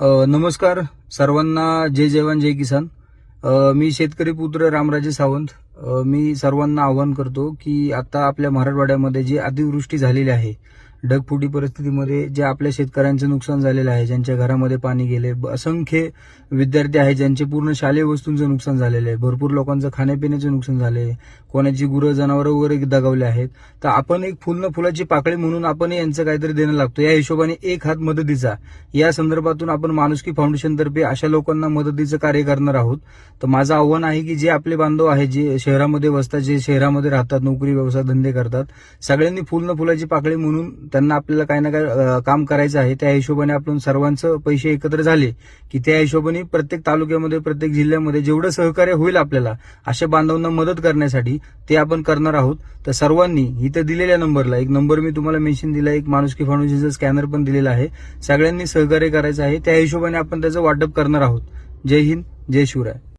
नमस्कार सर्वांना. जय जवान जय किसान. मी शेतकरी पुत्र रामराजे सावंत. मी सर्वांना आवाहन करतो की आता आपल्या मराठवाड्यामध्ये जी अतिवृष्टी झालेली आहे ढगफुटी परिस्थितीमध्ये जे आपल्या शेतकऱ्यांचं नुकसान झालेलं आहे ज्यांच्या घरामध्ये पाणी गेले असंख्य विद्यार्थी आहेत ज्यांचे पूर्ण शालेय वस्तूंचं नुकसान झालेलं आहे. भरपूर लोकांचं खाण्यापिण्याचं नुकसान झाले कोणाची गुरं जनावरं वगैरे दगावले आहेत. तर आपण एक फुलनं फुलाची पाकळी म्हणून आपण यांचं काहीतरी देणं लागतो या हिशोबाने एक हात मदतीचा. या संदर्भातून आपण माणुसकी फाउंडेशनतर्फे अशा लोकांना मदतीचं कार्य करणार आहोत. तर माझं आव्हान आहे की जे आपले बांधव आहेत जे शहरामध्ये बसतात जे शहरामध्ये राहतात नोकरी व्यवसाय धंदे करतात सगळ्यांनी फुलनं फुलाची पाकळी म्हणून त्यांना आपल्याला काही ना काय काम करायचं आहे त्या हिशोबाने आपण सर्वांचं पैसे एकत्र झाले की त्या हिशोबाने प्रत्येक तालुक्यामध्ये प्रत्येक जिल्ह्यामध्ये जेवढं सहकार्य होईल आपल्याला अशा बांधवांना मदत करण्यासाठी ते आपण करणार आहोत. तर सर्वांनी इथं दिलेल्या नंबरला एक नंबर मी तुम्हाला मेन्शन दिला एक माणुसकी फाउंडेशनचा स्कॅनर पण दिलेला आहे. सगळ्यांनी सहकार्य करायचं आहे त्या हिशोबाने आपण त्याचं वाटप करणार आहोत. जय हिंद जय शिवराय.